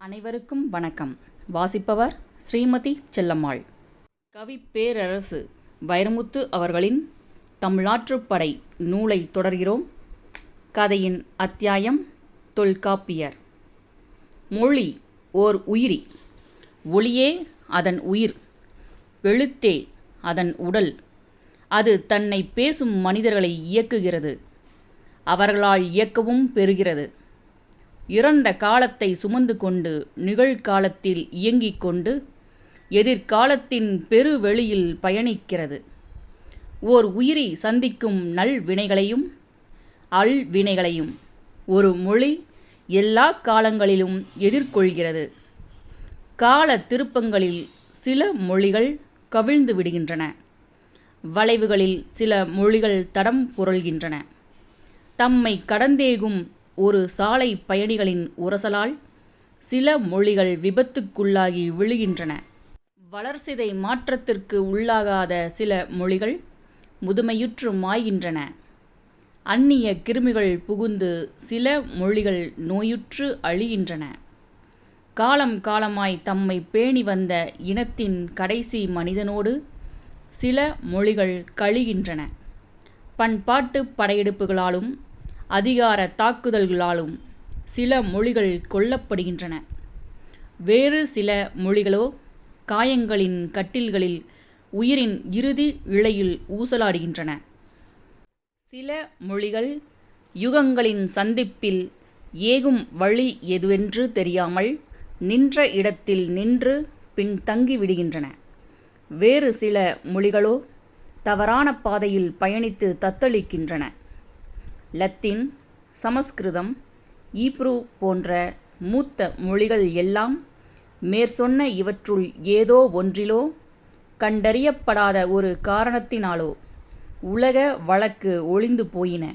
அனைவருக்கும் வணக்கம். வாசிப்பவர் ஸ்ரீமதி செல்லம்மாள். கவி பேரரசு வைரமுத்து அவர்களின் தமிழாற்றுப்படை நூலை தொடர்கிறோம். கதையின் அத்தியாயம் தொல்காப்பியர். மொழி ஓர் உயிரி. ஒளியே அதன் உயிர். எழுத்தே அதன் உடல். அது தன்னை பேசும் மனிதர்களை இயக்குகிறது. அவர்களால் இயக்கவும் பெறுகிறது. இறந்த காலத்தை சுமந்து கொண்டு நிகழ்காலத்தில் இயங்கிக் கொண்டு எதிர்காலத்தின் பெருவெளியில் பயணிக்கிறது. ஓர் உயிரி சந்திக்கும் நல்வினைகளையும் அல்வினைகளையும் ஒரு மொழி எல்லா காலங்களிலும் எதிர்கொள்கிறது. கால திருப்பங்களில் சில மொழிகள் கவிழ்ந்து விடுகின்றன. வளைவுகளில் சில மொழிகள் தடம் புரள்கின்றன. தம்மை கடந்தேகும் ஒரு சாலை பயணிகளின் உரசலால் சில மொழிகள் விபத்துக்குள்ளாகி விழுகின்றன. வளர்சிதை மாற்றத்திற்கு உள்ளாகாத சில மொழிகள் முதுமையுற்று மாய்கின்றன. அந்நிய கிருமிகள் புகுந்து சில மொழிகள் நோயுற்று அழிகின்றன. காலம் காலமாய் தம்மை பேணி வந்த இனத்தின் கடைசி மனிதனோடு சில மொழிகள் கழிகின்றன. பண்பாட்டு படையெடுப்புகளாலும் அதிகார தாக்குதல்களாலும் சில மொழிகள் கொல்லப்படுகின்றன. வேறு சில மொழிகளோ காயங்களின் கட்டில்களில் உயிரின் இறுதி இழையில் ஊசலாடுகின்றன. சில மொழிகள் யுகங்களின் சந்திப்பில் ஏகும் வழி எதுவென்று தெரியாமல் நின்ற இடத்தில் நின்று பின் தங்கிவிடுகின்றன வேறு சில மொழிகளோ தவறான பாதையில் பயணித்து தத்தளிக்கின்றன. லத்தீன் சமஸ்கிருதம் ஈப்ரு போன்ற மூத்த மொழிகள் எல்லாம் மேற்சொன்ன இவற்றுள் ஏதோ ஒன்றிலோ கண்டறியப்படாத ஒரு காரணத்தினாலோ உலக வழக்கு ஒளிந்து போயின.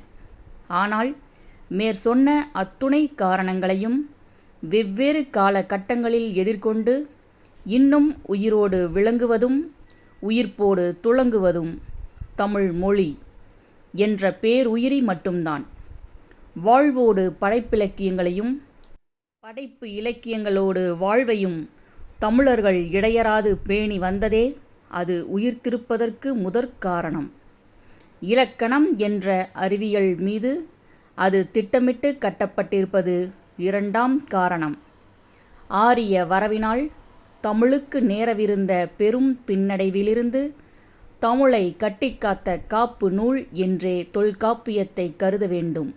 ஆனால் மேற்சொன்ன அத்துணை காரணங்களையும் வெவ்வேறு கால கட்டங்களில் எதிர்கொண்டு இன்னும் உயிரோடு விளங்குவதும் உயிர்ப்போடு துளங்குவதும் தமிழ் மொழி. என்ற பேருயிரி மட்டும்தான். வாழ்வோடு படைப்பிலக்கியங்களையும் படைப்பு இலக்கியங்களோடு வாழ்வையும் தமிழர்கள் இடையராது பேணி வந்ததே அது உயிர்த்திருப்பதற்கு முதற் காரணம். இலக்கணம் என்ற அறிவியல் மீது அது திட்டமிட்டு கட்டப்பட்டிருப்பது இரண்டாம் காரணம். ஆரிய வரவினால் தமிழுக்கு நேரவிருந்த பெரும் பின்னடைவிலிருந்து தமிழை கட்டிக்காத்த காப்பு நூல் என்றே தொல்காப்பியத்தை கருத வேண்டும்.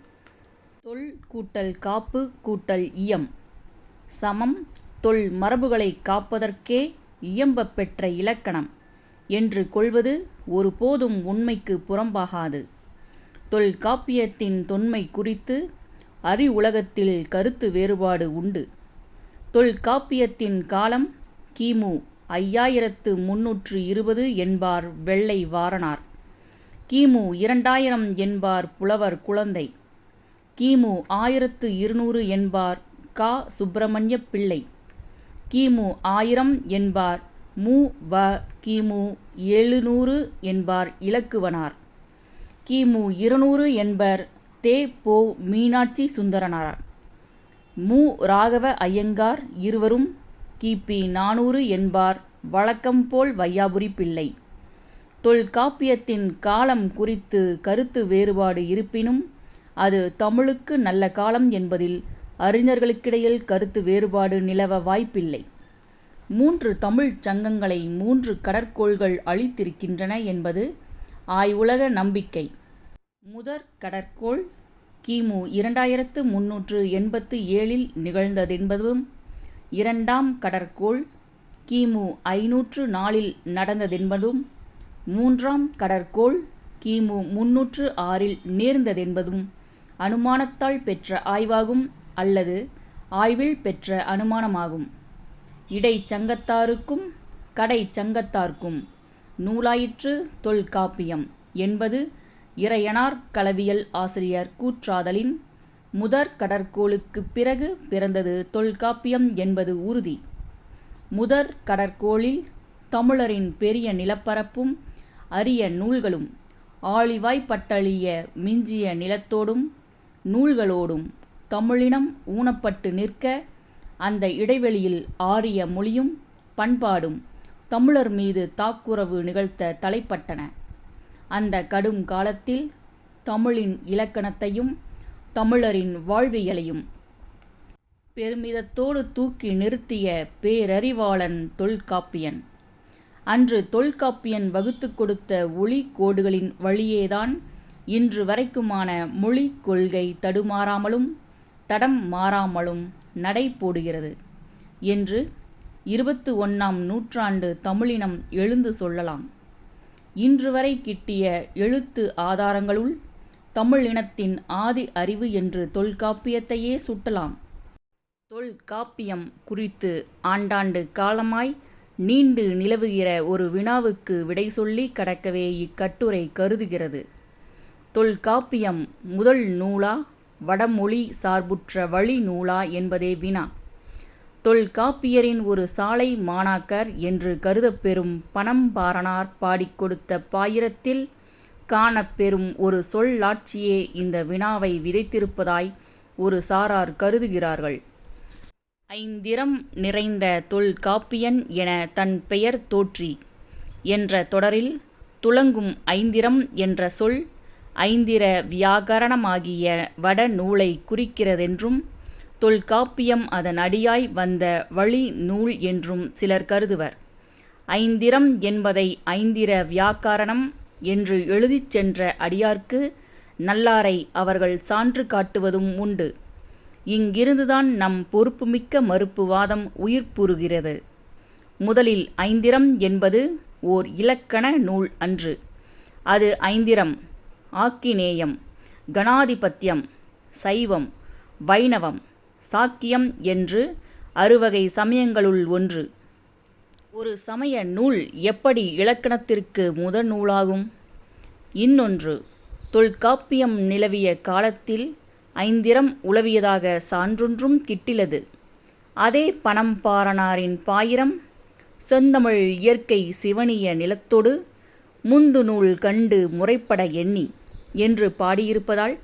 தொல் கூட்டல் காப்பு கூட்டல் இயம். சமம் தொல் மரபுகளை காப்பதற்கே இயம்பப் பெற்ற இலக்கணம் என்று கொள்வது ஒருபோதும் உண்மைக்கு புறம்பாகாது. தொல்காப்பியத்தின் தொன்மை குறித்து அறிவுலகத்தில் கருத்து வேறுபாடு உண்டு. தொல்காப்பியத்தின் காலம் கிமு ஐயாயிரத்து முன்னூற்று இருபது என்பார் வெள்ளை வாரணார். கிமு இரண்டாயிரம் என்பார் புலவர் குழந்தை. கிமு ஆயிரத்து இருநூறு என்பார் கா. சுப்பிரமணிய பிள்ளை. கிமு ஆயிரம் என்பார் மு. வ. கிமு எழுநூறு என்பார் இலக்குவனார். கிமு இருநூறு என்பர் தே. போ. மீனாட்சி சுந்தரனார். மு. ராகவ ஐயங்கார் இருவரும் கிபி நானூறு என்பார். வழக்கம்போல் வையாபுரி பிள்ளை. தொல்காப்பியத்தின் காலம் குறித்து கருத்து வேறுபாடு இருப்பினும் அது தமிழுக்கு நல்ல காலம் என்பதில் அறிஞர்களுக்கிடையில் கருத்து வேறுபாடு நிலவ வாய்ப்பில்லை. மூன்று தமிழ்ச் சங்கங்களை மூன்று கடற்கோள்கள் அழித்திருக்கின்றன என்பது ஆய்வுலக நம்பிக்கை. முதற் கடற்கோள் கிமு இரண்டாயிரத்து முன்னூற்று எண்பத்து ஏழில் நிகழ்ந்ததென்பதும் இரண்டாம் கடற்கோள் கிமு ஐநூற்று நாலில் நடந்ததென்பதும் மூன்றாம் கடற்கோள் கிமு முன்னூற்று ஆறில் நேர்ந்ததென்பதும் அனுமானத்தால் பெற்ற ஆய்வாகும் அல்லது ஆய்வில் பெற்ற அனுமானமாகும். இடைச்சங்கத்தாருக்கும் கடைச்சங்கத்தார்க்கும் நூலாயிற்று தொல்காப்பியம் என்பது இறையனார் களவியல் ஆசிரியர் கூற்றாதலின் முதற் கடற்கோளுக்குப் பிறகு பிறந்தது தொல்காப்பியம் என்பது உறுதி. முதற் கடற்கோளில் தமிழரின் பெரிய நிலப்பரப்பும் அரிய நூல்களும் ஆழிவாய்ப்பட்டழிய மிஞ்சிய நிலத்தோடும் நூல்களோடும் தமிழினம் ஊனப்பட்டு நிற்க அந்த இடைவெளியில் ஆரிய மொழியும் பண்பாடும் தமிழர் மீது தாக்குறவு நிகழ்த்த தலைப்பட்டன. அந்த கடும் காலத்தில் தமிழின் இலக்கணத்தையும் தமிழரின் வாழ்வியலையும் பெருமிதத்தோடு தூக்கி நிறுத்திய பேரறிவாளன் தொல்காப்பியன். அன்று தொல்காப்பியன் வகுத்து கொடுத்த ஒளி கோடுகளின் வழியேதான் இன்று வரைக்குமான மொழி கொள்கை தடுமாறாமலும் தடம் மாறாமலும் நடை போடுகிறது என்று இருபத்து ஒன்றாம் நூற்றாண்டு தமிழினம் எழுந்து சொல்லலாம். இன்று வரை கிட்டிய எழுத்து ஆதாரங்களுள் தமிழ் இனத்தின் ஆதி அறிவு என்று தொல்காப்பியத்தையே சுட்டலாம். தொல்காப்பியம் குறித்து ஆண்டாண்டு காலமாய் நீண்டு நிலவுகிற ஒரு வினாவுக்கு விடை சொல்லி கடக்கவே இக்கட்டுரை கருதுகிறது. தொல்காப்பியம் முதல் நூலா வடமொழி சார்புற்ற வழி நூலா என்பதே வினா. தொல்காப்பியரின் ஒரு சாலை மாணாக்கர் என்று கருதப்பெறும் பணம்பாரனார் பாடிக் கொடுத்த பாயிரத்தில் காணப்பெறும் ஒரு சொல்லாட்சியே இந்த வினாவை விதைத்திருப்பதாய் ஒரு சாரார் கருதுகிறார்கள். ஐந்திரம் நிறைந்த தொல்காப்பியன் என தன் பெயர் தோற்றி என்ற தொடரில் துலங்கும் ஐந்திரம் என்ற சொல் ஐந்திர வியாகரணமாகிய வட நூலை குறிக்கிறதென்றும் தொல்காப்பியம் அதன் அடியாய் வந்த வழி நூல் என்றும் சிலர் கருதுவர். ஐந்திரம் என்பதை ஐந்திர வியாக்காரணம் என்று எழுதிச் சென்ற அடியார்க்கு நல்லாரை அவர்கள் சான்று காட்டுவதும் உண்டு. இங்கிருந்துதான் நம் பொறுப்புமிக்க மறுப்பு வாதம் உயிர்ப்புறுகிறது முதலில் ஐந்திரம் என்பது ஓர் இலக்கண நூல் அன்று. அது ஐந்திரம். ஆக்கினேயம் கணாதிபத்தியம் சைவம் வைணவம் சாக்கியம் என்று அறுவகை சமயங்களுள் ஒன்று. ஒரு சமய நூல் எப்படி இலக்கணத்திற்கு முதல் நூலாகும்? இன்னொன்று தொல்காப்பியம் நிலவிய காலத்தில் ஐந்திரம் உலவியதாக சான்றொன்றும் கிட்டிலது. அதே பணம்பாரனாரின் பாயிரம் செந்தமிழ் இயற்கை சிவனிய நிலத்தொடு முந்து நூல் கண்டு முறைப்பட எண்ணி என்று பாடியிருப்பதால்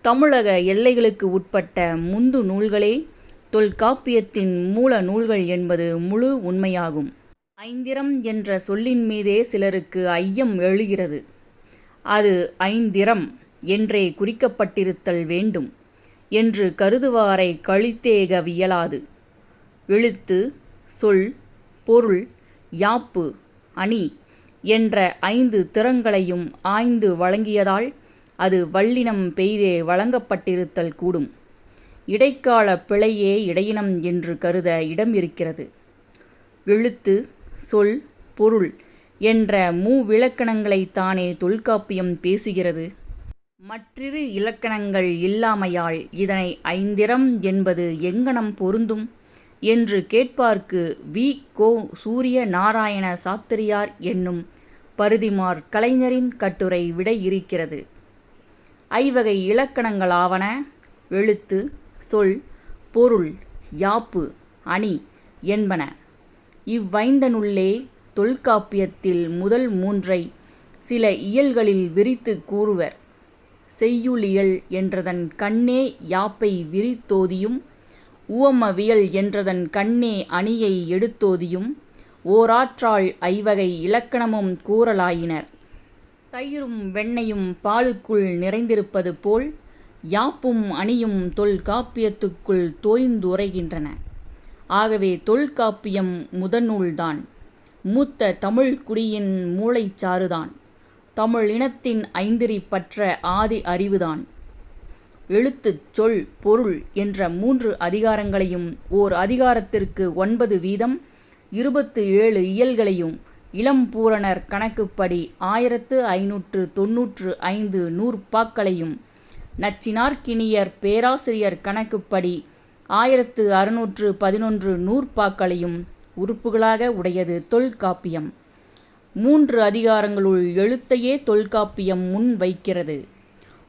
தமிழக எல்லைகளுக்கு உட்பட்ட முந்து நூல்களே தொல்காப்பியத்தின் மூல நூல்கள் என்பது முழு உண்மையாகும். ஐந்திரம் என்ற சொல்லின் மீதே சிலருக்கு ஐயம் எழுகிறது. அது ஐந்திரம் என்றே குறிக்கப்பட்டிருத்தல் வேண்டும் என்று கருதுவாரை கழித்தேகவியலாது எழுத்து சொல் பொருள் யாப்பு அணி என்ற ஐந்து திறங்களையும் ஆய்ந்து வழங்கியதால் அது வல்லினம் பெய்தே வழங்கப்பட்டிருத்தல் கூடும். இடைக்கால பிழையே இடையினம் என்று கருத இடம் இருக்கிறது எழுத்து சொல் பொருள் என்ற மூவிலக்கணங்களைத்தானே தொல்காப்பியம் பேசுகிறது. மற்றிரு இலக்கணங்கள் இல்லாமையால் இதனை ஐந்திரம் என்பது எங்கனம் பொருந்தும்? என்று கேட்பார்க்கு வி. கோ. சூரிய நாராயண சாத்திரியார் என்னும் பருதிமார் கலைஞரின் கட்டுரை விட இருக்கிறது. ஐவகை இலக்கணங்களாவன? எழுத்து சொல் பொருள் யாப்பு அணி என்பன. இவ்வைந்தனுள்ளே தொல்காப்பியத்தில் முதல் மூன்றை சில இயல்களில் விரித்து கூறுவர். செய்யுளியல் என்றதன் கண்ணே யாப்பை விரித்தோதியும் உவமவியல் என்றதன் கண்ணே அணியை எடுத்தோதியும் ஓராற்றால் ஐவகை இலக்கணமும் கூறலாயினர். தயிரும் வெண்ணையும் பாலுக்குள் நிறைந்திருப்பது போல் யாப்பும் அணியும் தொல்காப்பியத்துக்குள் தோய்ந்துரைகின்றன. ஆகவே தொல்காப்பியம் முதநூல்தான் மூத்த தமிழ் குடியின் மூளைச்சாறுதான் தமிழ் இனத்தின் ஐந்திரி பற்ற ஆதி அறிவுதான். எழுத்துச் சொல் பொருள் என்ற மூன்று அதிகாரங்களையும் ஓர் அதிகாரத்திற்கு ஒன்பது வீதம் இருபத்து ஏழு இயல்களையும் இளம்பூரணர் கணக்குப்படி ஆயிரத்து ஐநூற்று தொன்னூற்று ஐந்து நூற்பாக்களையும் நச்சினார்க்கினியர் பேராசிரியர் கணக்குப்படி ஆயிரத்து அறுநூற்று பதினொன்று நூற்பாக்களையும் உறுப்புகளாக உடையது தொல்காப்பியம். மூன்று அதிகாரங்களுள் எழுத்தையே தொல்காப்பியம் முன் வைக்கிறது.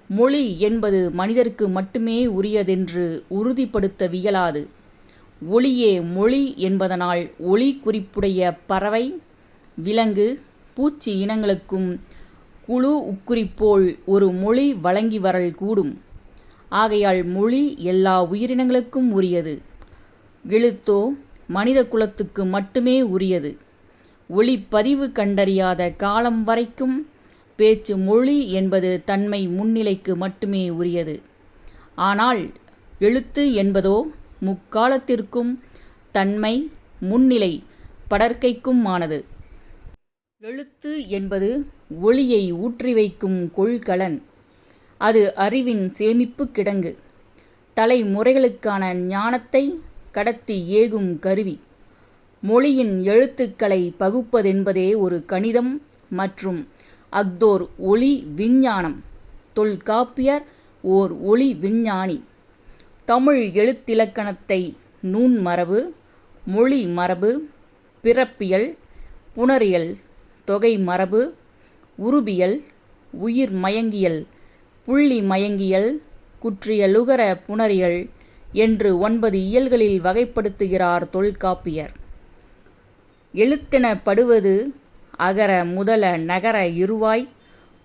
மொழி என்பது மனிதருக்கு மட்டுமே உரியதென்று உறுதிப்படுத்தவியலாது ஒளியே மொழி என்பதனால் ஒளி குறிப்புடைய பறவை விலங்கு பூச்சி இனங்களுக்கும் குழு உக்குறிப்போல் ஒரு மொழி வழங்கி வரல் கூடும். ஆகையால் மொழி எல்லா உயிரினங்களுக்கும் உரியது. எழுத்தோ மனித குலத்துக்கு மட்டுமே உரியது. ஒளிப்பதிவு கண்டறியாத காலம் வரைக்கும் பேச்சு மொழி என்பது தன்மை முன்னிலைக்கு மட்டுமே உரியது. ஆனால் எழுத்து என்பதோ முக்காலத்திற்கும் தன்மை முன்னிலை படர்க்கைக்குமானது எழுத்து என்பது ஒளியை ஊற்றி வைக்கும் கொள்கலன். அது அறிவின் சேமிப்பு கிடங்கு. தலைமுறைகளுக்கான ஞானத்தை கடத்தி ஏகும் கருவி. மொழியின் எழுத்துக்களை பகுப்பதென்பதே ஒரு கணிதம் மற்றும் அஃதோர் ஒளி விஞ்ஞானம். தொல்காப்பியர் ஓர் ஒளி விஞ்ஞானி. தமிழ் எழுத்திலக்கணத்தை நூன் மரபு மொழி மரபு பிறப்பியல் புணரியல் தொகை மரபு உருபியல் உயிர் மயங்கியல் புள்ளி மயங்கியல் குற்றியலுகர புணரியல் என்று ஒன்பது இயல்களில் வகைப்படுத்துகிறார் தொல்காப்பியர். எழுத்தெனப்படுவது அகர முதல நகர இருவாய்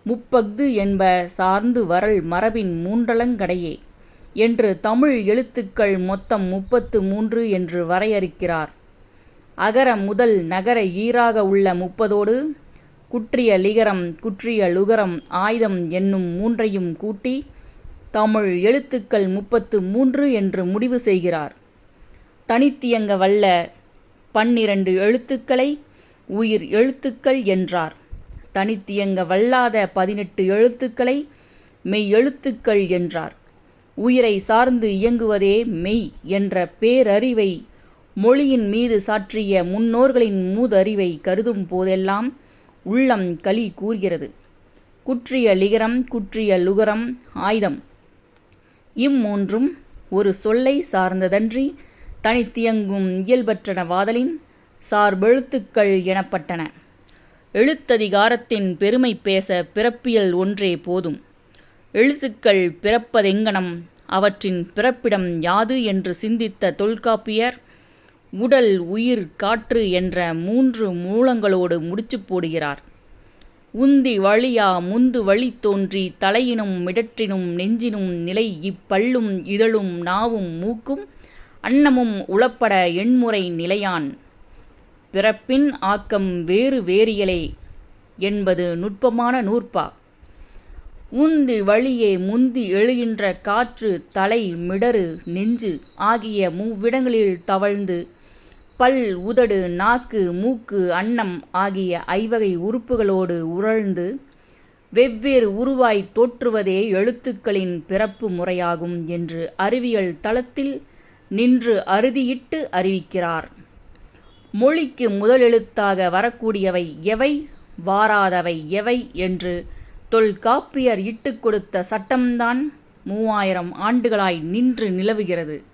முப்பஃது என்ப சார்ந்து வரல் மரபின் மூன்றலங்கடையே என்று தமிழ் எழுத்துக்கள் மொத்தம் முப்பத்து மூன்று என்று வரையறுக்கிறார். அகர முதல் நகர ஈராக உள்ள முப்பதோடு குற்றிய லிகரம் குற்றிய லுகரம் ஆயுதம் என்னும் மூன்றையும் கூட்டி தமிழ் எழுத்துக்கள் முப்பத்து மூன்று என்று முடிவு செய்கிறார். தனித்தியங்க வல்ல பன்னிரண்டு எழுத்துக்களை உயிர் எழுத்துக்கள் என்றார். தனித்தியங்க வல்லாத பதினெட்டு எழுத்துக்களை மெய் எழுத்துக்கள் என்றார். உயிரை சார்ந்து இயங்குவதே மெய் என்ற பேரறிவை மொழியின் மீது சாற்றிய முன்னோர்களின் மூதறிவை கருதும் போதெல்லாம் உள்ளம் களி கூறுகிறது. குற்றிய லிகரம் குற்றிய லுகரம் ஆயுதம். இம்மூன்றும் ஒரு சொல்லை சார்ந்ததன்றி தனித்தியங்கும் இயல்பற்றனவாதலின் சார்பெழுத்துக்கள் எனப்பட்டன. எழுத்ததிகாரத்தின் பெருமை பேச பிறப்பியல் ஒன்றே போதும். எழுத்துக்கள் பிறப்பதெங்கனம்? அவற்றின் பிறப்பிடம் யாது? என்று சிந்தித்த தொல்காப்பியர் உடல் உயிர் காற்று என்ற மூன்று மூலங்களோடு முடிச்சு போடுகிறார். உந்தி வழியா முந்து வழி தோன்றி தலையினும் மிடற்றினும் நெஞ்சினும் நிலை இப்பல்லும் இதழும் நாவும் மூக்கும் அன்னமும் உளப்பட எண்முறை நிலையான். பிறப்பின் ஆக்கம் வேறு வேறியலே என்பது நுட்பமான நூற்பா. உந்தி வழியே முந்தி எழுகின்ற காற்று தலை மிடறு நெஞ்சு ஆகிய மூவிடங்களில் தவழ்ந்து பல் உதடு நாக்கு மூக்கு அன்னம் ஆகிய ஐவகை உறுப்புகளோடு உழழ்ந்து வெவ்வேறு உருவாய் தோற்றுவதே எழுத்துக்களின் பிறப்பு முறையாகும் என்று அறிவியல் தளத்தில் நின்று அறுதியிட்டு அறிவிக்கிறார். மொழிக்கு முதலெழுத்தாக வரக்கூடியவை எவை? வாராதவை எவை? என்று தொல்காப்பியர் இட்டுக் கொடுத்த சட்டம்தான் மூவாயிரம் ஆண்டுகளாய் நின்று நிலவுகிறது.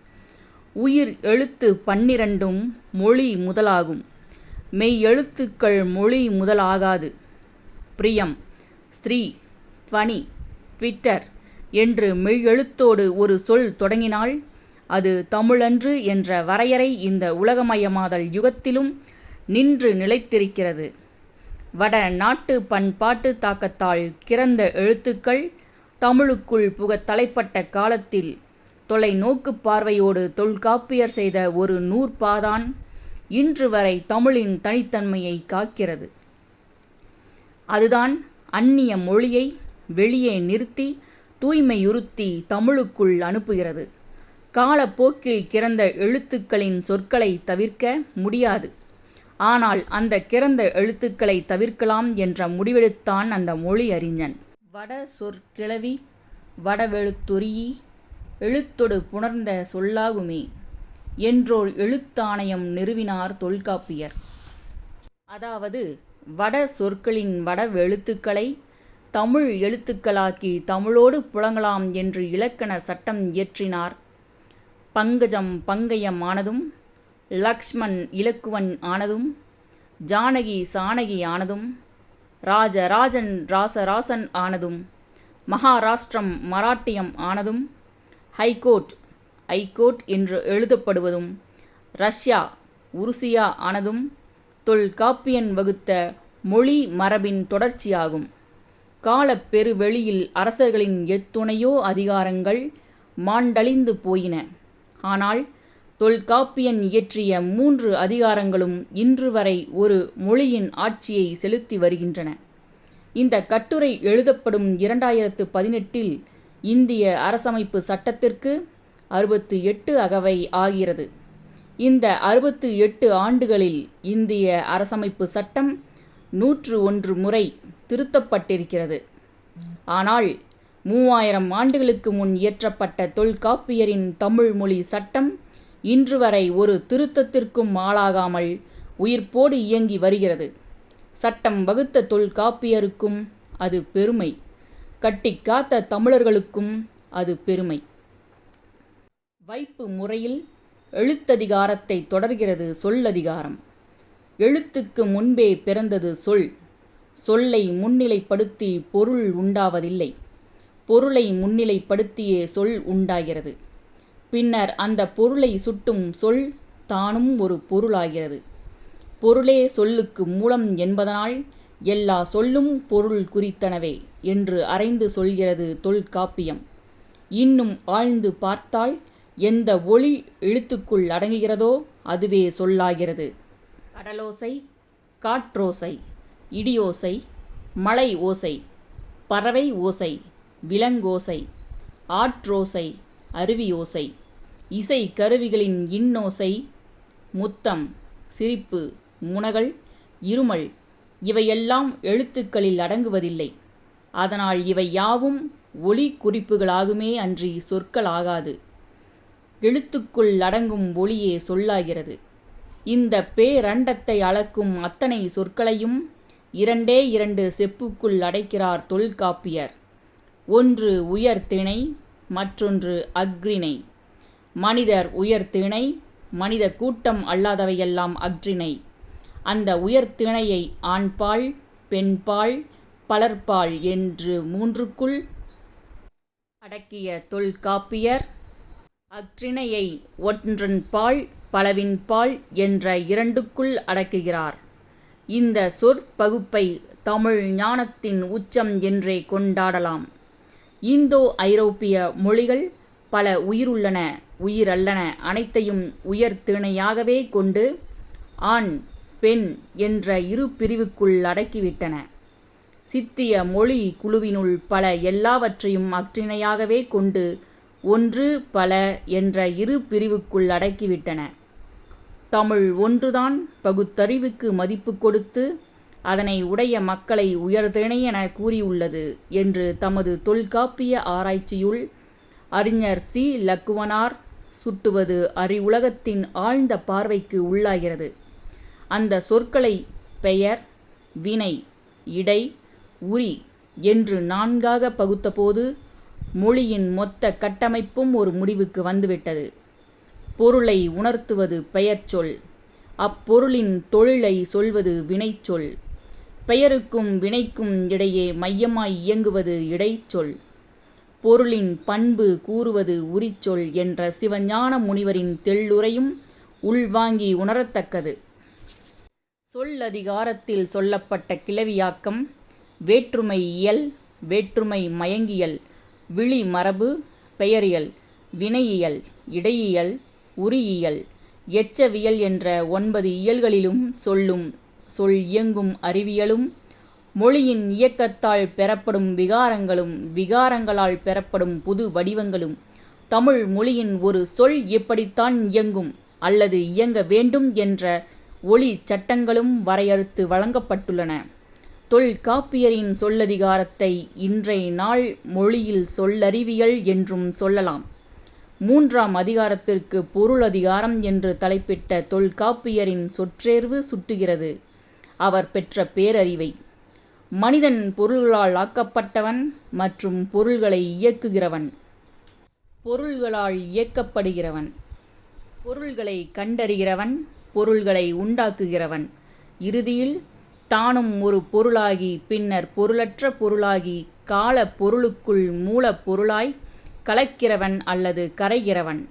உயிர் எழுத்து பன்னிரண்டும் மொழி முதலாகும். மெய் எழுத்துக்கள் மொழி முதலாகாது. பிரியம் ஸ்ரீ துவனி ட்விட்டர் என்று மெய்யெழுத்தோடு ஒரு சொல் தொடங்கினால் அது தமிழன்று என்ற வரையறை இந்த உலகமயமாதல் யுகத்திலும் நின்று நிலைத்திருக்கிறது. வட நாட்டு பண்பாட்டு தாக்கத்தால் கிறந்த எழுத்துக்கள் தமிழுக்குள் புகத் தலைப்பட்ட காலத்தில் தொலைநோக்கு பார்வையோடு தொல்காப்பியர் செய்த ஒரு நூற்பாதான் இன்று வரை தமிழின் தனித்தன்மையை காக்கிறது. அதுதான் அந்நிய மொழியை வெளியே நிறுத்தி தூய்மையுறுத்தி தமிழுக்குள் அனுப்புகிறது. காலப்போக்கில் கிறந்த எழுத்துக்களின் சொற்களை தவிர்க்க முடியாது. ஆனால் அந்த கிறந்த எழுத்துக்களை தவிர்க்கலாம் என்ற முடிவெடுத்தான் அந்த மொழி அறிஞன். வட சொற்கிழவி வடவெழுத்துரியி எழுத்தொடு புணர்ந்த சொல்லாகுமே. என்றோர் எழுத்தாணையம் நிறுவினார் தொல்காப்பியர். அதாவது வட சொற்களின் வடவெழுத்துக்களை தமிழ் எழுத்துக்களாக்கி தமிழோடு புழங்கலாம் என்று இலக்கண சட்டம் இயற்றினார். பங்கஜம் பங்கயம் ஆனதும் லக்ஷ்மண் இலக்குவன் ஆனதும் ஜானகி சானகி ஆனதும் ராஜராஜன் ராசராசன் ஆனதும் மகாராஷ்டிரம் மராட்டியம் ஆனதும் ஹைகோர்ட் ஐகோர்ட் என்று எழுதப்படுவதும் ரஷ்யா உருசியா ஆனதும் தொல்காப்பியன் வகுத்த மொழி மரபின் தொடர்ச்சியாகும். காலப் பெருவெளியில் அரசர்களின் எத்துணையோ அதிகாரங்கள் மாண்டழிந்து போயின. ஆனால் தொல்காப்பியன் இயற்றிய மூன்று அதிகாரங்களும் இன்று வரை ஒரு மொழியின் ஆட்சியை செலுத்தி வருகின்றன. இந்த கட்டுரை எழுதப்படும் இரண்டாயிரத்து பதினெட்டில் இந்திய அரசமைப்பு சட்டத்திற்கு அறுபத்து எட்டு அகவை ஆகிறது. இந்த அறுபத்து எட்டு ஆண்டுகளில் இந்திய அரசமைப்பு சட்டம் நூற்று ஒன்று முறை திருத்தப்பட்டிருக்கிறது. ஆனால் மூவாயிரம் ஆண்டுகளுக்கு முன் இயற்றப்பட்ட தொல்காப்பியரின் தமிழ் மொழி சட்டம் இன்று வரை ஒரு திருத்தத்திற்கும் ஆளாகாமல் உயிர்ப்போடு இயங்கி வருகிறது. சட்டம் வகுத்த தொல்காப்பியருக்கும் அது பெருமை. கட்டி காத்த தமிழர்களுக்கும் அது பெருமை. வைப்பு முறையில் எழுத்ததிகாரத்தை தொடர்கிறது சொல்லதிகாரம். எழுத்துக்கு முன்பே பிறந்தது சொல். சொல்லை முன்னிலைப்படுத்தி பொருள் உண்டாவதில்லை. பொருளை முன்னிலைப்படுத்தியே சொல் உண்டாகிறது. பின்னர் அந்த பொருளை சுட்டும் சொல் தானும் ஒரு பொருளாகிறது. பொருளே சொல்லுக்கு மூலம் என்பதனால் எல்லா சொல்லும் பொருள் குறித்தனவே என்று அறைந்து சொல்கிறது தொல்காப்பியம் இன்னும் ஆழ்ந்து பார்த்தால் எந்த ஒளி எழுத்துக்குள் அடங்குகிறதோ அதுவே சொல்லாகிறது. கடலோசை காற்றோசை இடியோசை மலை ஓசை பறவை ஓசை விலங்கோசை ஆற்றோசை அருவியோசை இசை கருவிகளின் இன்னோசை முத்தம் சிரிப்பு முனகல் இருமல் இவையெல்லாம் எழுத்துக்களில் அடங்குவதில்லை. அதனால் இவை யாவும் ஒளி குறிப்புகளாகுமே அன்றி சொற்களாகாது. எழுத்துக்குள் அடங்கும் ஒளியே சொல்லாகிறது. இந்த பேரண்டத்தை அளக்கும் அத்தனை சொற்களையும் இரண்டே இரண்டு செப்புக்குள் அடைக்கிறார் தொல்காப்பியர். ஒன்று உயர் திணை மற்றொன்று அக்ரிணை மனிதர் உயர் திணை மனித கூட்டம் அல்லாதவையெல்லாம் அக்ரிணை அந்த உயர்திணையை ஆண்பால் பெண்பால் பலர்பால் என்று மூன்றுக்குள் அடக்கிய தொல்காப்பியர் அக்ரிணையை ஒன்றன்பால் பலவின்பால் என்ற இரண்டுக்குள் அடக்குகிறார். இந்த சொற்பகுப்பை தமிழ் ஞானத்தின் உச்சம் என்றே கொண்டாடலாம். இந்தோ ஐரோப்பிய மொழிகள் பல உயிருள்ளன உயிரல்லன அனைத்தையும் உயர் திணையாகவே கொண்டு ஆண் பெண் என்ற இரு பிரிவுக்குள் அடக்கிவிட்டன. சித்திய மொழி குழுவினுள் பல எல்லாவற்றையும் அற்றிணையாகவே கொண்டு ஒன்று பல என்ற இரு பிரிவுக்குள் அடக்கிவிட்டன. தமிழ் ஒன்றுதான் பகுத்தறிவுக்கு மதிப்பு கொடுத்து அதனை உடைய மக்களை உயர்திணையென கூறியுள்ளது என்று தமது தொல்காப்பிய ஆராய்ச்சியுள் அறிஞர் சி. லக்குவனார் சுட்டுவது அறிவுலகத்தின் ஆழ்ந்த பார்வைக்கு உள்ளாகிறது. அந்த சொற்களை பெயர் வினை இடை உரி என்று நான்காக பகுத்தபோது மொழியின் மொத்த கட்டமைப்பும் ஒரு முடிவுக்கு வந்துவிட்டது. பொருளை உணர்த்துவது பெயர்ச்சொல் அப்பொருளின் தொழிலை சொல்வது வினைச்சொல் பெயருக்கும் வினைக்கும் இடையே மையமாய் இயங்குவது இடைச்சொல் பொருளின் பண்பு கூறுவது உரிச்சொல் என்ற சிவஞான முனிவரின் தெள்ளுரையும் உள்வாங்கி உணரத்தக்கது. சொல்லதிகாரத்தில் சொல்லப்பட்ட கிளவியாக்கம் வேற்றுமை இயல் வேற்றுமை மயங்கியல் விழி மரபு பெயரியல் வினையியல் இடையியல் உரியியல் எச்சவியல் என்ற ஒன்பது இயல்களிலும் சொல்லும் சொல் இயங்கும் அறிவியலும் மொழியின் இயக்கத்தால் பெறப்படும் விகாரங்களும் விகாரங்களால் பெறப்படும் புது வடிவங்களும் தமிழ் மொழியின் ஒரு சொல் எப்படித்தான் இயங்கும் அல்லது இயங்க வேண்டும் என்ற ஒளி சட்டங்களும் வரையறுத்து வழங்கப்பட்டுள்ளன. தொல்காப்பியரின் சொல்லதிகாரத்தை இன்றைய நாள் மொழியில் சொல்லறிவியல் என்றும் சொல்லலாம். மூன்றாம் அதிகாரத்திற்கு பொருளதிகாரம் என்று தலைப்பிட்ட தொல்காப்பியரின் சொற்றேர்வு சுட்டுகிறது. அவர் பெற்ற பேரறிவை. மனிதன் பொருள்களால் ஆக்கப்பட்டவன் மற்றும் பொருள்களை இயக்குகிறவன். பொருள்களால் இயக்கப்படுகிறவன். பொருள்களை கண்டறிகிறவன். பொருள்களை உண்டாக்குகிறவன். இறுதியில் தானும் ஒரு பொருளாகி பின்னர் பொருளற்ற பொருளாகி கால பொருளுக்குள் மூலப் பொருளாய் கலக்கிறவன் அல்லது கரைகிறவன்.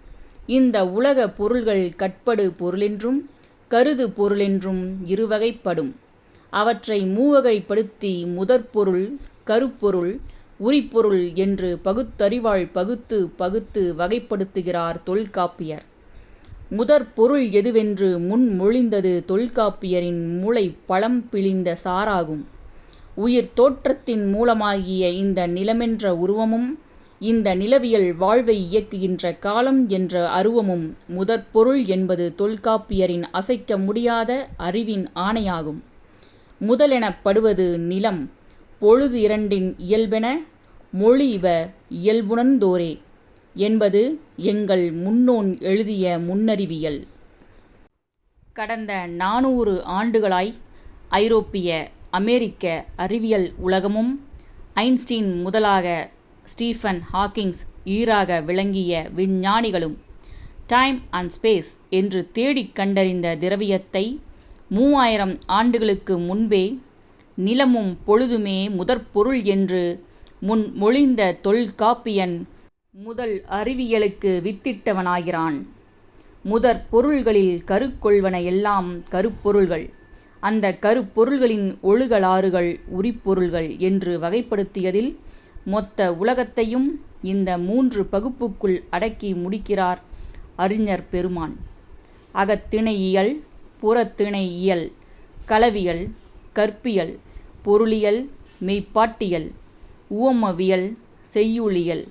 இந்த உலக பொருள்கள் கட்படு பொருளென்றும் கருது பொருளென்றும் இருவகைப்படும். அவற்றை மூவகைப்படுத்தி முதற்பொருள் கருப்பொருள் உரிப்பொருள் என்று பகுத்தறிவாள் பகுத்து பகுத்து வகைப்படுத்துகிறார் தொல்காப்பியர். முதற் பொருள் எதுவென்று முன்மொழிந்தது தொல்காப்பியரின் மூளை பழம் பிழிந்த சாறாகும். உயிர் தோற்றத்தின் மூலமாகிய இந்த நிலமென்ற உருவமும் இந்த நிலவியல் வாழ்வை இயக்குகின்ற காலம் என்ற அருவமும் முதற்பொருள் என்பது தொல்காப்பியரின் அசைக்க முடியாத அறிவின் ஆணையாகும். முதலெனப்படுவது நிலம் பொழுது இரண்டின் இயல்பென மொழி இவ இயல்புணர்ந்தோரே என்பது எங்கள் முன்னோன் எழுதிய முன்னறிவியல். கடந்த நானூறு ஆண்டுகளாய் ஐரோப்பிய அமெரிக்க அறிவியல் உலகமும் ஐன்ஸ்டீன் முதலாக ஸ்டீஃபன் ஹாக்கிங்ஸ் ஈராக விளங்கிய விஞ்ஞானிகளும் டைம் அண்ட் ஸ்பேஸ் என்று தேடிக் கண்டறிந்த திரவியத்தை மூவாயிரம் ஆண்டுகளுக்கு முன்பே நிலமும் பொழுதுமே முதற்பொருள் என்று முன்மொழிந்த தொல்காப்பியன் முதல் அறிவியலுக்கு வித்திட்டவனாகிறான். முதற் பொருள்களில் கருக்கொள்வன எல்லாம் கருப்பொருள்கள். அந்த கருப்பொருள்களின் ஒழுகலாறுகள் உரிப்பொருள்கள் என்று வகைப்படுத்தியதில் மொத்த உலகத்தையும் இந்த மூன்று பகுப்புக்குள் அடக்கி முடிக்கிறார் அறிஞர் பெருமான். அகத்திணையியல் புறத்திணையியல் களவியல் கற்பியல் பொருளியல் மெய்ப்பாட்டியல் உவமவியல் செய்யுளியல்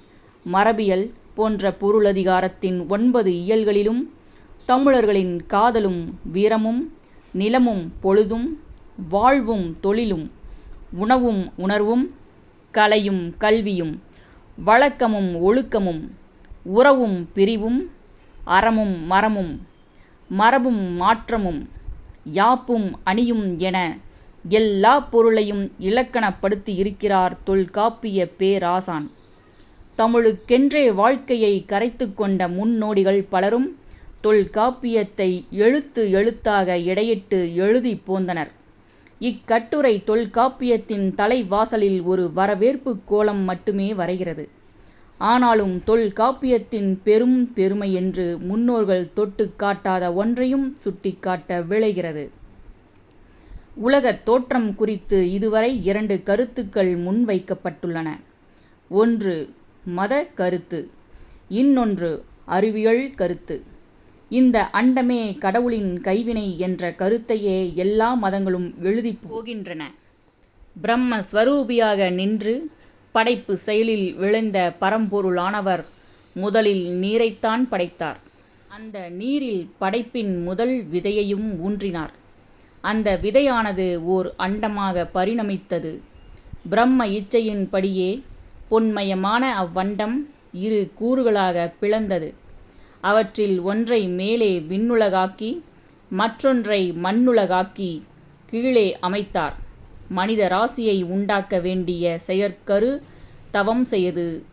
மரபியல் போன்ற பொருளதிகாரத்தின் ஒன்பது இயல்களிலும் தமிழர்களின் காதலும் வீரமும் நிலமும் பொழுதும் வாழ்வும் தொழிலும் உணவும் உணர்வும் கலையும் கல்வியும் வழக்கமும் ஒழுக்கமும் உறவும் பிரிவும் அறமும் மரமும் மரபும் மாற்றமும் யாப்பும் அணியும் என எல்லா பொருளையும் இலக்கணப்படுத்தியிருக்கிறார் தொல்காப்பியப் பேராசான். தமிழுக்கென்றே வாழ்க்கையை கரைத்து கொண்ட முன்னோடிகள் பலரும் தொல்காப்பியத்தை எழுத்து எழுத்தாக இடையிட்டு எழுதிப் போந்தனர். இக்கட்டுரை தொல்காப்பியத்தின் தலைவாசலில் ஒரு வரவேற்புக் கோலம் மட்டுமே வரைகிறது. ஆனாலும் தொல்காப்பியத்தின் பெரும் பெருமை என்று முன்னோர்கள் தொட்டு காட்டாத ஒன்றையும் சுட்டிக்காட்ட விளைகிறது உலகத் தோற்றம் குறித்து இதுவரை இரண்டு கருத்துக்கள் முன்வைக்கப்பட்டுள்ளன. ஒன்று மதக் கருத்து இன்னொன்று அறிவியல் கருத்து. இந்த அண்டமே கடவுளின் கைவினை என்ற கருத்தையே எல்லா மதங்களும் எழுதிப் போகின்றன. பிரம்ம ஸ்வரூபியாக நின்று படைப்பு செயலில் விளைந்த பரம்பொருளானவர் முதலில் நீரைத்தான் படைத்தார். அந்த நீரில் படைப்பின் முதல் விதையையும் ஊன்றினார். அந்த விதையானது ஓர் அண்டமாக பரிணமித்தது. பிரம்ம இச்சையின்படியே பொன்மயமான அவ்வண்டம் இரு கூறுகளாகப் பிளந்தது. அவற்றில் ஒன்றை மேலே விண்ணுலகாக்கி மற்றொன்றை மண்ணுலகாக்கி கீழே அமைத்தார். மனித ராசியை உண்டாக்க வேண்டிய செயற்கரு தவம் செய்து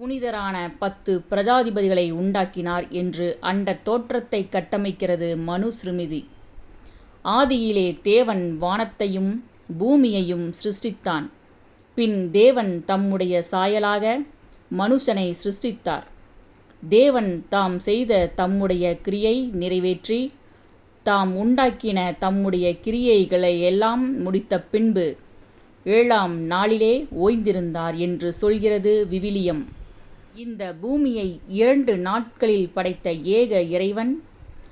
புனிதரான பத்து பிரஜாதிபதிகளை உண்டாக்கினார் என்று அண்ட தோற்றத்தைக் கட்டமைக்கிறது மனு ஸ்மிருதி. ஆதியிலே தேவன் வானத்தையும் பூமியையும் சிருஷ்டித்தான். பின் தேவன் தம்முடைய சாயலாக மனுஷனை சிருஷ்டித்தார். தேவன் தாம் செய்த தம்முடைய கிரியை நிறைவேற்றி தாம் உண்டாக்கின தம்முடைய கிரியைகளை எல்லாம் முடித்த பின்பு ஏழாம் நாளிலே ஓய்ந்திருந்தார் என்று சொல்கிறது விவிலியம். இந்த பூமியை இரண்டு நாட்களில் படைத்த ஏக இறைவன்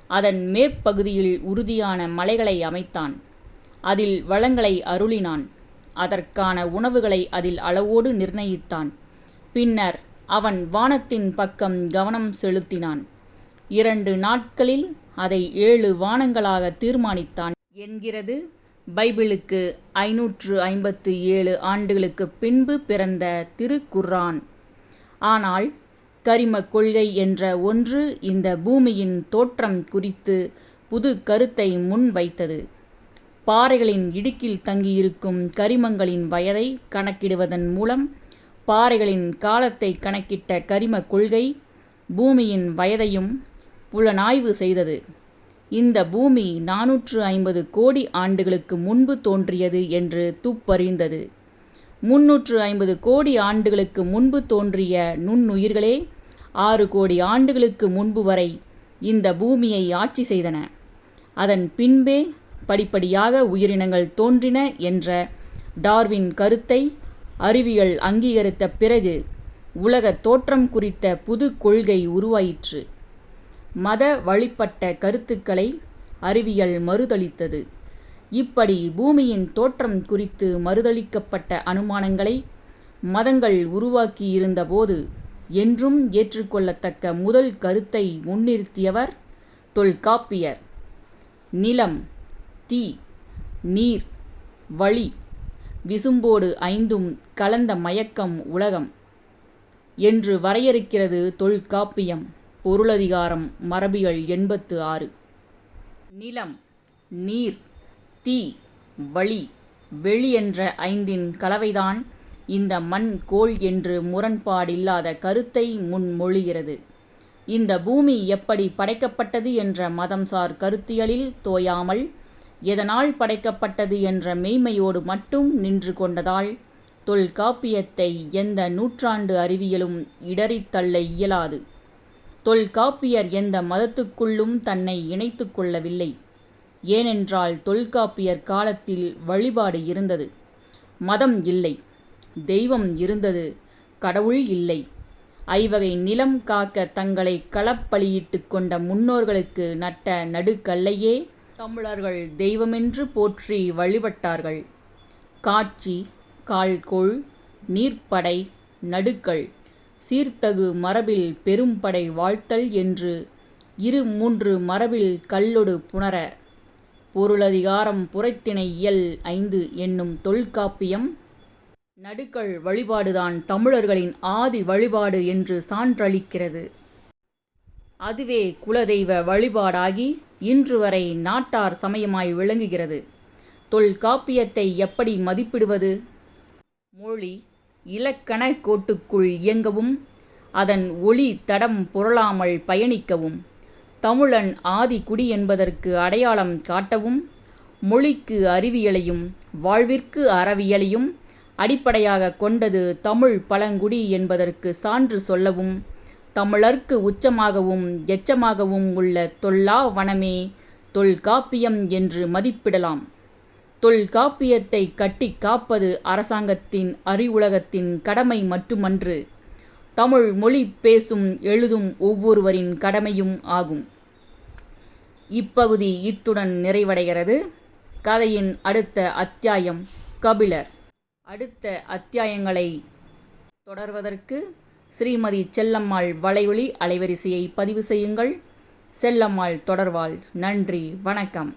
அதன் மேற்பகுதியில் உறுதியான மலைகளை அமைத்தான். அதில் வளங்களை அருளினான். அதற்கான உணவுகளை அதில் அளவோடு நிர்ணயித்தான். பின்னர் அவன் வானத்தின் பக்கம் கவனம் செலுத்தினான். இரண்டு நாட்களில் அதை ஏழு வானங்களாகத் தீர்மானித்தான் என்கிறது பைபிளுக்கு ஐநூற்று ஐம்பத்து ஏழு ஆண்டுகளுக்குப் பின்பு பிறந்த திருக்குர்ரான் ஆனால் கரிமக் கொள்கை என்ற ஒன்று இந்த பூமியின் தோற்றம் குறித்து புது கருத்தை முன் வைத்தது. பாறைகளின் இடுக்கில் தங்கியிருக்கும் கரிமங்களின் வயதை கணக்கிடுவதன் மூலம் பாறைகளின் காலத்தை கணக்கிட்ட கரிமக் கொள்கை பூமியின் வயதையும் புலனாய்வு செய்தது. இந்த பூமி நானூற்று ஐம்பது கோடி ஆண்டுகளுக்கு முன்பு தோன்றியது என்று துப்பறிந்தது. முன்னூற்று ஐம்பது கோடி ஆண்டுகளுக்கு முன்பு தோன்றிய நுண்ணுயிர்களே ஆறு கோடி ஆண்டுகளுக்கு முன்பு வரை இந்த பூமியை ஆட்சி செய்தன. அதன் பின்பே படிப்படியாக உயிரினங்கள் தோன்றின என்ற டார்வின் கருத்தை அறிவியல் அங்கீகரித்த பிறகு உலக தோற்றம் குறித்த புது கொள்கை உருவாயிற்று. மத வழிப்பட்ட கருத்துக்களை அறிவியல் மறுதலித்தது. இப்படி பூமியின் தோற்றம் குறித்து மறுதளிக்கப்பட்ட அனுமானங்களை மதங்கள் உருவாக்கியிருந்தபோது என்றும் ஏற்றுக்கொள்ளத்தக்க முதல் கருத்தை முன்னிறுத்தியவர் தொல்காப்பியர். நிலம், தீ, நீர், வழி விசும்போடு ஐந்தும் கலந்த மயக்கம் உலகம் என்று வரையறுக்கிறது தொல்காப்பியம். பொருளதிகாரம் மரபியல் எண்பத்து ஆறு. நிலம், நீர், தீ, வழி வெளி என்ற ஐந்தின் கலவைதான் இந்த மண் கோள் என்று முரண்பாடில்லாத கருத்தை முன்மொழிகிறது. இந்த பூமி எப்படி படைக்கப்பட்டது என்ற மதம்சார் கருத்தியலில் தோயாமல் எதனால் படைக்கப்பட்டது என்ற மெய்மையோடு மட்டும் நின்று கொண்டதால் தொல்காப்பியத்தை எந்த நூற்றாண்டு அறிவியலும் இடறித்தள்ள இயலாது. தொல்காப்பியர் எந்த மதத்துக்குள்ளும் தன்னை இணைத்து கொள்ளவில்லை. ஏனென்றால் தொல்காப்பியர் காலத்தில் வழிபாடு இருந்தது. மதம் இல்லை. தெய்வம் இருந்தது. கடவுள் இல்லை. ஐவகை நிலம் காக்க தங்களை களப்பலியிட்டு கொண்ட முன்னோர்களுக்கு நட்ட நடுக்கல்லையே தமிழர்கள் தெய்வமென்று போற்றி வழிபட்டார்கள். காட்சி, கால்கோள், நீர்ப்படை, நடுக்கள் சீர்த்தகு மரபில் பெரும்படை வாழ்த்தல் என்று இரு மூன்று மரபில் கல்லொடு புணர. பொருளதிகாரம் புறத்திணை இயல் ஐந்து என்னும் தொல்காப்பியம் நடுக்கள் வழிபாடுதான் தமிழர்களின் ஆதி வழிபாடு என்று சான்றளிக்கிறது. அதுவே குலதெய்வ வழிபாடாகி இன்று வரை நாட்டார் சமயமாய் விளங்குகிறது. தொல்காப்பியத்தை எப்படி மதிப்பிடுவது? மொழி, இலக்கணக் கோட்டுக்குள் இயங்கவும் அதன் ஒளி தடம் புரளாமல் பயணிக்கவும் தமிழன் ஆதிக்குடி என்பதற்கு அடையாளம் காட்டவும் மொழிக்கு அறிவியலையும் வாழ்விற்கு அறவியலையும் அடிப்படையாகக் கொண்டது தமிழ் பழங்குடி என்பதற்கு சான்று சொல்லவும் தமிழர்க்கு உச்சமாகவும் எச்சமாகவும் உள்ள தொல்லா வனமே தொல்காப்பியம் என்று மதிப்பிடலாம். தொல்காப்பியத்தை கட்டிக் காப்பது அரசாங்கத்தின் அறிவுலகத்தின் கடமை மட்டுமன்று தமிழ் மொழி பேசும் எழுதும் ஒவ்வொருவரின் கடமையும் ஆகும். இப்பகுதி இத்துடன் நிறைவடைகிறது. கதையின் அடுத்த அத்தியாயம் கபிலர். அடுத்த அத்தியாயங்களை தொடர்வதற்கு ஸ்ரீமதி செல்லம்மாள் வலையொலி அலைவரிசையை பதிவு செய்யுங்கள். செல்லம்மாள் தொடர்வாள். நன்றி வணக்கம்.